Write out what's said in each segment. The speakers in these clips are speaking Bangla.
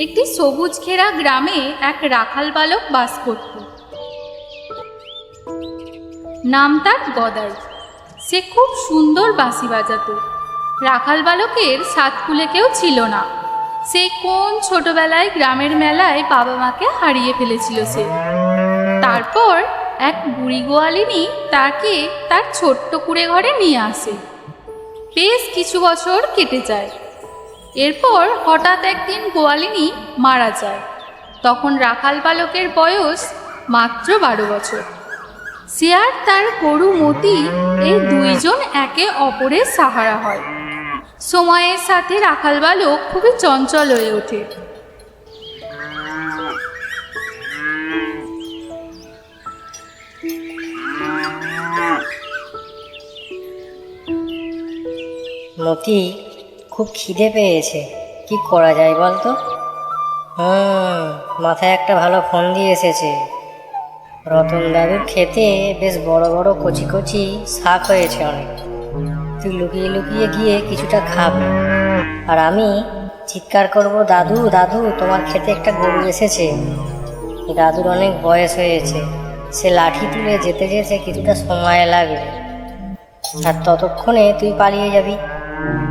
একটি সবুজ ঘেরা গ্রামে এক রাখাল বালক বাস করত। নাম তার গদাই। সে খুব সুন্দর বাঁশি বাজাত। রাখাল বালকের সাত কুলে কেউ ছিল না। সে কোন ছোটবেলায় গ্রামের মেলায় বাবা মাকে হারিয়ে ফেলেছিল সে। তারপর এক বুড়ি গোয়ালিনী তাকে তার ছোট্ট কুড়ে ঘরে নিয়ে আসে। বেশ কিছু বছর কেটে যায়। এরপর হঠাৎ একদিন গোয়ালিনী মারা যায়। তখন রাখাল বালকের বয়স মাত্র বারো বছর। সে আর তার গরু মতি এই দুইজন একে অপরের সাহারা হয়। সময়ের সাথে রাখাল বালক খুবই চঞ্চল হয়ে ওঠে। মতি খুব খিদে পেয়েছে। কি করা যায় বলতো? হুম, মাথায় একটা ভালো ফোন দিয়ে এসেছে। রতন দাদুর খেতে বেশ বড় বড় কচি কচি শাক হয়েছে অনেক। তুই লুকিয়ে লুকিয়ে গিয়ে কিছুটা খাবি। আর আমি চিৎকার করব, দাদু দাদু, তোমার খেতে একটা গরু এসেছে। দাদুর অনেক বয়স হয়েছে। সে লাঠি তুলে যেতে যেতে কিছুটা সময় লাগবে আর ততক্ষণে তুই পালিয়ে যাবি।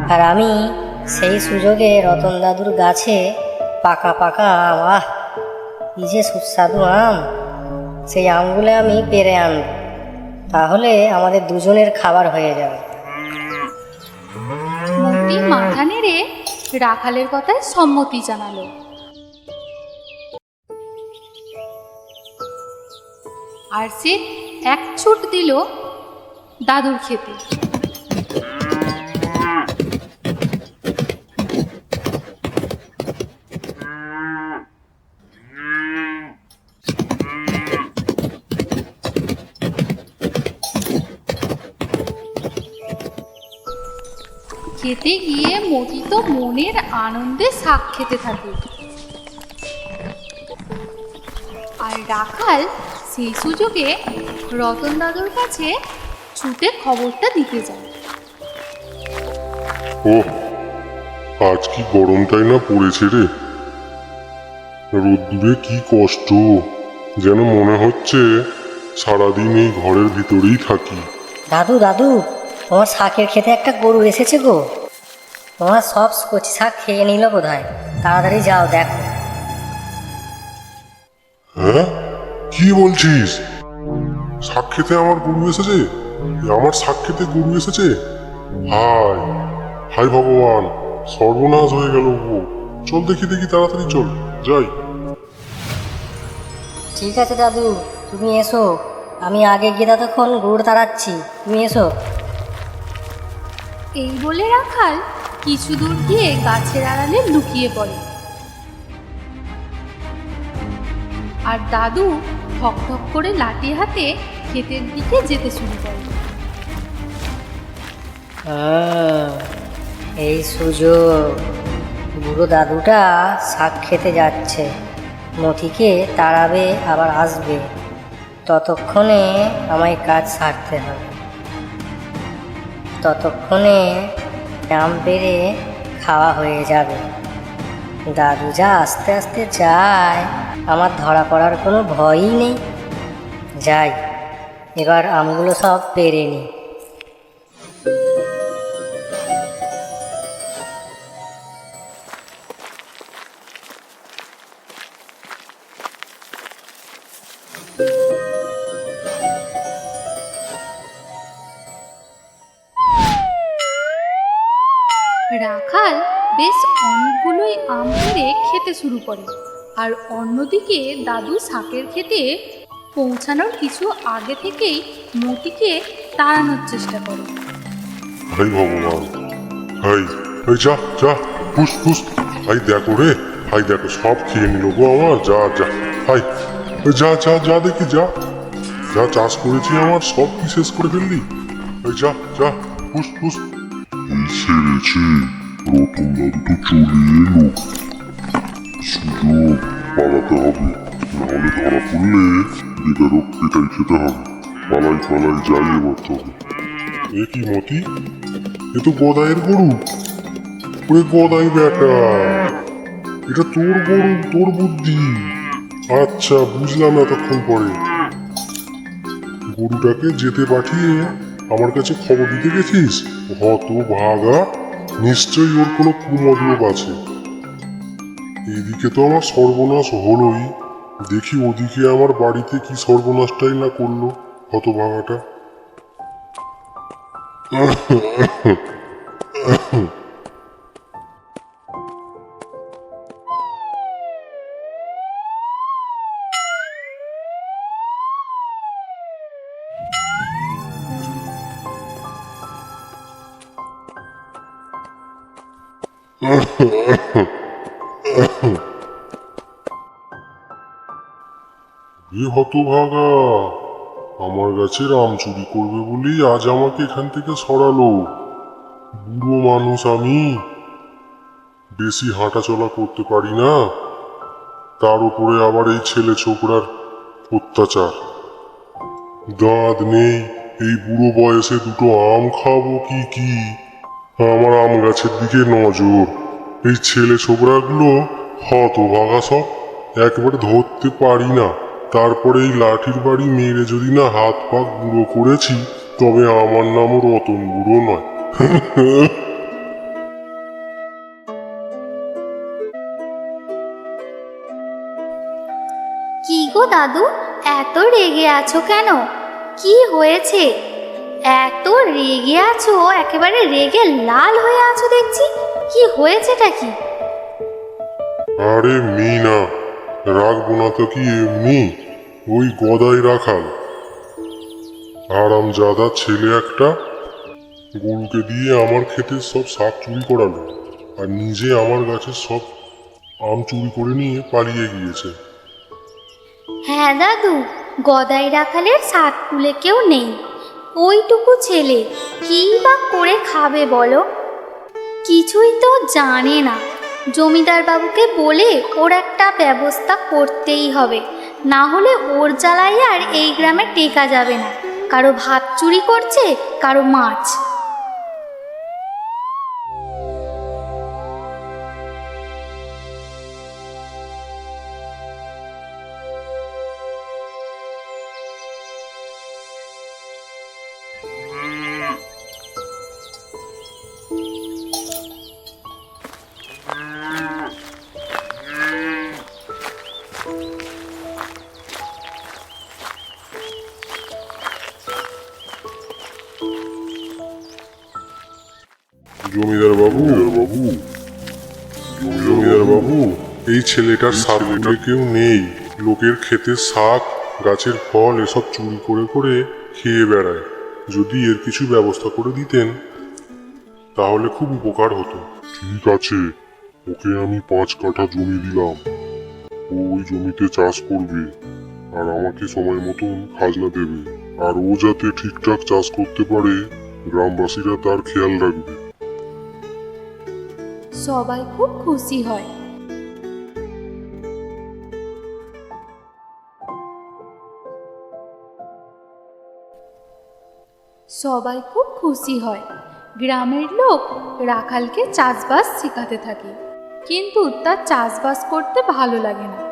আর আমি সেই সুযোগে রতন দাদুর গাছে পাকা পাকা আম, আহ, কি যে সুস্বাদু আম। সেই আমগুলো আমি পেরে আনব। তাহলে আমাদের দুজনের খাবার হয়ে যাবে। মাথা নেড়ে রাখালের কথায় সম্মতি জানালো। আর সে এক ছুট দিল দাদুর খেতে। খেতে গিয়ে মতি তো মনের আনন্দে শাক খেতে থাকে। আর রাখাল সেই সুযোগে রতন দাদুর কাছে ছুটে খবরটা দিতে যায়। ও আজ কি গরমটাই না পড়েছে রে? রোদ্দুরে কি কষ্ট যেন মনে হচ্ছে সারাদিন এই ঘরের ভিতরেই থাকি। দাদু দাদু তোমার শাকের খেতে একটা গরু এসেছে গো। তোমার সব কচি শাক খেয়ে নিল বোধ হয় তাড়াতাড়ি যাও দেখো। হ্যাঁ? কি বলছিস? শাক খেতে আমার গরু এসেছে? আমার শাক খেতে গরু এসেছে? হায় হায় ভগবান সর্বনাশ হয়ে গেল গো চল দেখি দেখি তাড়াতাড়ি চল। যাই। ঠিক আছে দাদু তুমি এসো। আমি আগে গিয়ে ততক্ষণ গুড় তাড়াচ্ছি। তুমি এসো। এই বলে রাখাল কিছু দূর গিয়ে গাছের আড়ালে লুকিয়ে পড়ে। আর দাদু ঠক ঠক করে লাঠি হাতে ক্ষেতের দিকে যেতে শুরু করে। এই সুযোগ। বুড়ো দাদুটা শাক খেতে যাচ্ছে। নথিকে তাড়াবে, আবার আসবে। ততক্ষণে আমায় কাজ সারতে হবে। ততক্ষণে আম বেড়ে খাওয়া হয়ে যাবে। দাদু যা আস্তে আস্তে যায়, আমার ধরা পড়ার কোনো ভয়ই নেই। যাই, এবার আমগুলো সব পেরে নিই শুরু করে। আর অন্যদিকে দাদু শাকের খেতে পৌঁছানোর কিছু আগে থেকেই মতিকে তাড়ানোর চেষ্টা করে। হাই ভগবান হাই যা যা ফুস হাই দেখো রে হাই দেখো সব খেয়ে নিল গো আমার যা যা হাই যা যা যা দেখি যা যা চাষ করেছি আমার সব কি শেষ করে ফেললি? এই যা যা এই সেরেছে রতন দাদু তো চলে এলো। সুযোগ পালাতে হবে নাহলে ধরা পড়লে বেকারক এটাই খেতে হবে পালাই পালাই যাই এবার তবে এ কি মতি? এ তো গদাইয়ের গরু। ওরে গদাই বেটা, এটা তোর গরু, তোর বুদ্ধি। আচ্ছা বুঝলাম এতক্ষণ পরে। গরুটাকে যেতে পাঠিয়ে আমার কাছে খবর দিতে গেছিস? হত ভাগা নিশ্চয়ই ওর কোনো কুমতলব আছে। এদিকে তো আমার সর্বনাশ হলোই। দেখি ওদিকে আমার বাড়িতে কি সর্বনাশটাই না করল হত ভাগাটা এ হতভাগা, আমার গাছে রাম চুরি করবে বলেই আজ আমাকে এখান থেকে সরালো। বুড়ো মানুষ আমি। বেশি হাঁটাচলা করতে পারি না। তার উপরে আবার এই ছেলে ছোকরার অত্যাচার। দাঁত নেই, এই বুড়ো বয়সে দুটো আম খাব কি কি? আমার আম গাছের দিকে নজর। এই ছেলে ছোকরাগুলো হতভাগা সব। একবারে ধরতে পারি না। তারপরে এই লাঠির বাড়ি মেরে যদি না হাত পা গুঁড়ো করেছি, তবে আমার নামও রতন বুড়ো নয়। কি গো দাদু, এত রেগে আছো কেন? কি হয়েছে? এত রেগে আছো, একেবারে রেগে লাল হয়ে আছো দেখছি। কি হয়েছেটা কি? আরে মিনা রাখব না তো কি এমনি? ওই গদাই রাখাল। আরাম জাদা ছেলে একটা গরুকে দিয়ে আমার ক্ষেতের সব শাক চুরি করালো আর নিজে আমার গাছের সব আম চুরি করে নিয়ে পালিয়ে গিয়েছে। হ্যাঁ দাদু গদাই রাখালের সাত কুলে কেউ নেই। ওইটুকু ছেলে কী বা করে খাবে বলো? কিছুই তো জানে না। জমিদার বাবুকে বলে ওর একটা ব্যবস্থা করতেই হবে। না হলে ওর জ্বালাই আর এই গ্রামে টেকা যাবে না। কারও ভাত চুরি করছে, কারও মাছ। জমিদার বাবু বাবু জমিদার বাবু এই ছেলেটার সার্ভিটা কেউ নেই। লোকের ক্ষেতের শাক গাছের ফল এসব চুরি করে করে খেয়ে বেড়ায়। যদি এর কিছু ব্যবস্থা করে দিতেন তাহলে খুব উপকার হতো। ঠিক আছে ওকে আমি পাঁচ কাঠা জমি দিলাম। ও ওই জমিতে চাষ করবে আর আমাকে সময় মতন খাজনা দেবে। আর ও যাতে ঠিকঠাক চাষ করতে পারে গ্রামবাসীরা তার খেয়াল রাখবে। সবাই খুব খুশি হয়। সবাই খুব খুশি হয়। গ্রামের লোক রাখালকে চাষবাস শেখাতে থাকে। কিন্তু তার চাষবাস করতে ভালো লাগে না।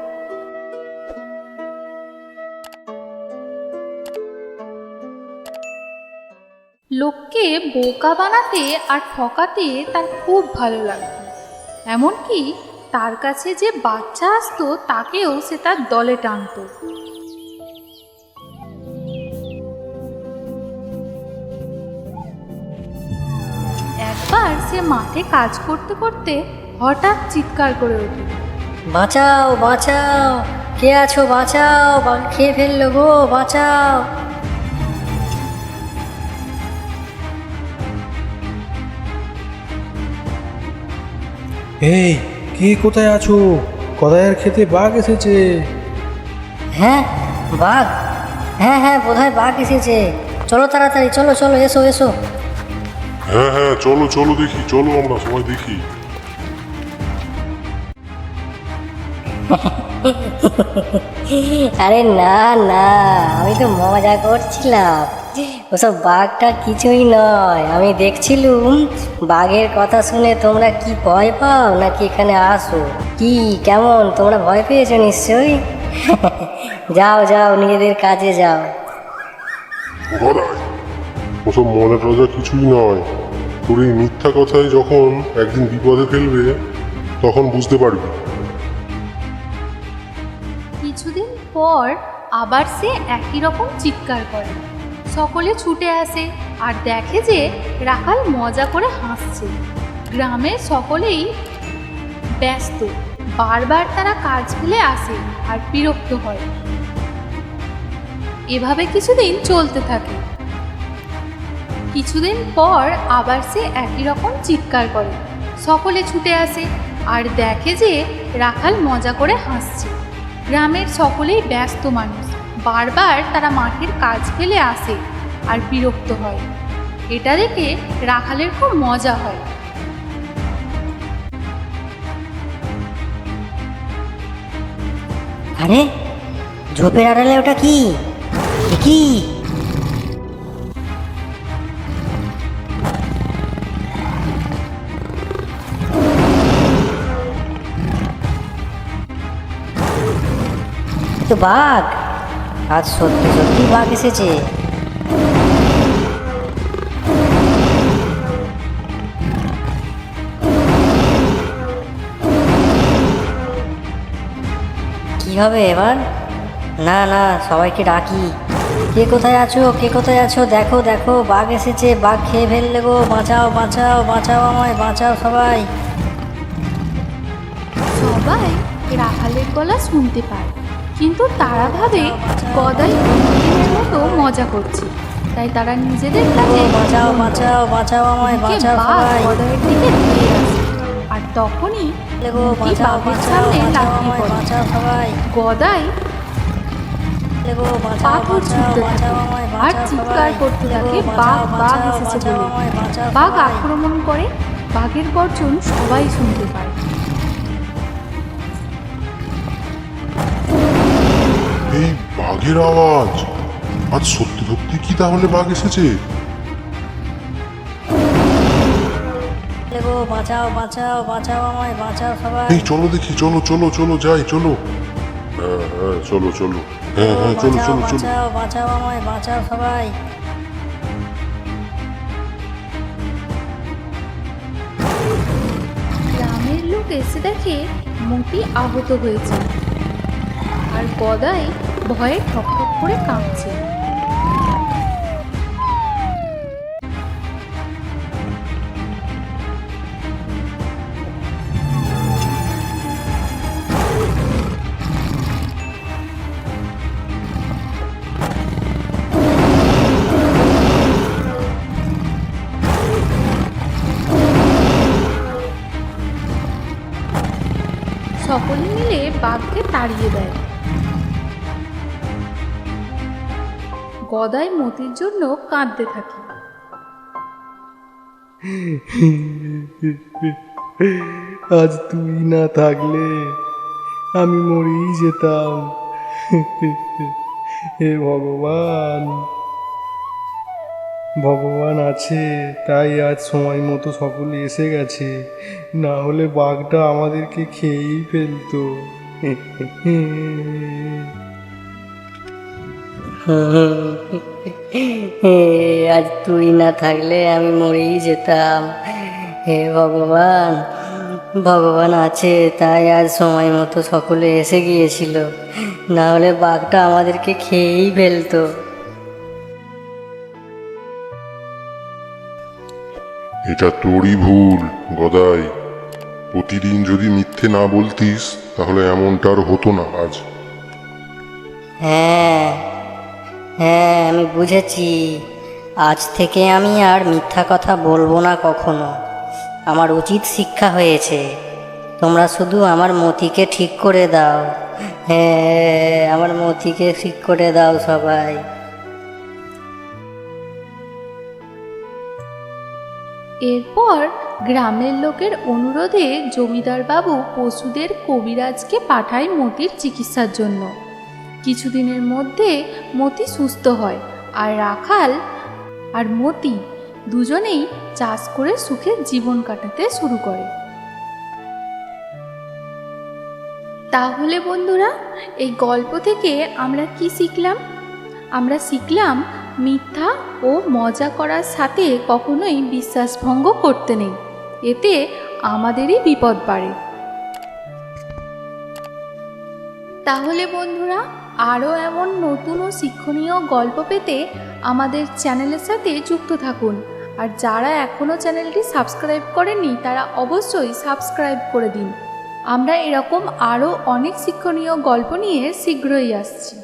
লোককে বোকা বানাতে আর ঠকাতে তার খুব ভালো লাগতো। এমনকি তার কাছে যে বাচ্চা আসতো, তাকেও সে তার দলে টানতো। একবার সে মাঠে কাজ করতে করতে হঠাৎ চিৎকার করে উঠল বাঁচাও বাঁচাও, কে আছো বাঁচাও খেয়ে ফেলল গো, বাঁচাও। এই কে কোথায় আছো? কদায়ের খেতে বাঘ এসেছে। হ্যাঁ বাঘ? হ্যাঁ হ্যাঁ বোধহয় বাঘ এসেছে। চলো তাড়াতাড়ি চলো চলো এসো এসো। হ্যাঁ হ্যাঁ চলো চলো দেখি চলো আমরা সবাই দেখি। আরে না না আমি তো মজা করছিলাম। ওসব বাঘটা কিছুই নয়। আমি দেখছিলুম বাঘের কথা শুনে তোমরা কি ভয় পাও? নাকি এখানে আসো? কি কেমন? তোমরা ভয় পেয়েছ নিশ্চয়ই? যাও যাও নিজেদের কাজে যাও। ওসব মজা টজা কিছুই নয়। তোর এই মিথ্যা কথাই যখন একদিন বিপদে ফেলবে তখন বুঝতে পারবি। কিছুদিন পর আবার সে একই রকম চিৎকার করে। সকলে ছুটে আসে আর দেখে যে রাখাল মজা করে হাসছে। গ্রামের সকলেই ব্যস্ত। বারবার তারা কাজ ফেলে আসে আর বিরক্ত হয়। এভাবে কিছুদিন চলতে থাকে। কিছুদিন পর আবার সে একই রকম চিৎকার করে। সকলে ছুটে আসে আর দেখে যে রাখাল মজা করে হাসছে। গ্রামের সকলেই ব্যস্ত মানুষ। বারবার তারা মাঠের কাজ ফেলে আসে। আর বিরক্ত হয়। এটা দেখে রাখালের খুব মজা হয়। আরে, ঝোপের আড়ালে ওটা কি? কি? তো বাঘ, আজ সত্যি সত্যি বাঘ এসেছে। হবে এবার? না না সবাইকে ডাকি। কে কোথায় আছো? কে কোথায় আছো? দেখো দেখো বাঘ এসেছে। বাঘ খেয়ে ফেললে গো। বাঁচাও বাঁচাও বাঁচাও আমায় বাঁচাও সবাই। সবাই রাখালের গলা শুনতে পায়। কিন্তু তারা ভাবে গদাই মতো মজা করছে। তাই তারা নিজেদের কাজে বাঁচাও বাঁচাও বাঁচাও আমায় বাঁচাও গদাইয়ের দিকে আর তখনই গদাই। পাথর ছুটতে আর চিৎকার করতে থাকে বাঘ বাঘ এসেছে বলে। বাঘ আক্রমণ করে বাঘের গর্জন সবাই শুনতে পায়। এই বাঘের আওয়াজ। আজ সত্যি সত্যি কি তাহলে বাঘ এসেছে? বাঁচাও বাঁচাও বাঁচাও আমায় বাঁচাও সবাই। এই চলো দেখি চলো চলো চলো যাই চলো। হ্যাঁ হ্যাঁ চলো চলো। হ্যাঁ হ্যাঁ চলো বাঁচাও চলো চলো বাঁচাও বাঁচাও আমায় বাঁচাও সবাই। গ্রামের লোক এসে দেখে মতি আহত হয়েছে। আর গদাই ভয়ে ঠকঠক করে কাঁপছে সকলে মিলে বাঘকে তাড়িয়ে দেয়। গদাই মতির জন্য কাঁদতে থাকে। আজ তুই না থাকলে আমি মরেই যেতাম। হে ভগবান। ভগবান আছে, তাই আজ সময় মতো সকলে এসে গেছে। না হলে বাঘটা আমাদেরকে খেয়েই ফেলতো। আজ তুই না থাকলে আমি মরেই যেতাম। হে ভগবান ভগবান আছে, তাই আজ সময় মতো সকলে এসে গিয়েছিল। না হলে বাঘটা আমাদেরকে খেয়েই ফেলতো। এটা তোরই ভুল, গদাই। প্রতিদিন যদি মিথ্যে না বলতিস, তাহলে এমনটা আর হতো না আজ। হ্যাঁ হ্যাঁ আমি বুঝেছি। আজ থেকে আমি আর মিথ্যা কথা বলব না কখনো। আমার উচিত শিক্ষা হয়েছে। তোমরা শুধু আমার মতিকে ঠিক করে দাও। হ্যাঁ আমার মতিকে ঠিক করে দাও সবাই। এরপর গ্রামের লোকের অনুরোধে জমিদার বাবু পশুদের কবিরাজকে পাঠায় মতির চিকিৎসার জন্য। কিছুদিনের মধ্যে মতি সুস্থ হয় আর রাখাল আর মতি দুজনেই চাষ করে সুখে জীবন কাটাতে শুরু করে। তাহলে বন্ধুরা, এই গল্প থেকে আমরা কি শিখলাম? আমরা শিখলাম মিথ্যা ও মজা করার সাথে কখনোই বিশ্বাসভঙ্গ করতে নেই। এতে আমাদেরই বিপদ বাড়ে। তাহলে বন্ধুরা, আরও এমন নতুন ও শিক্ষণীয় গল্প পেতে আমাদের চ্যানেলের সাথে যুক্ত থাকুন। আর যারা এখনও চ্যানেলটি সাবস্ক্রাইব করেনি তারা অবশ্যই সাবস্ক্রাইব করে দিন। আমরা এরকম আরও অনেক শিক্ষণীয় গল্প নিয়ে শীঘ্রই আসছি।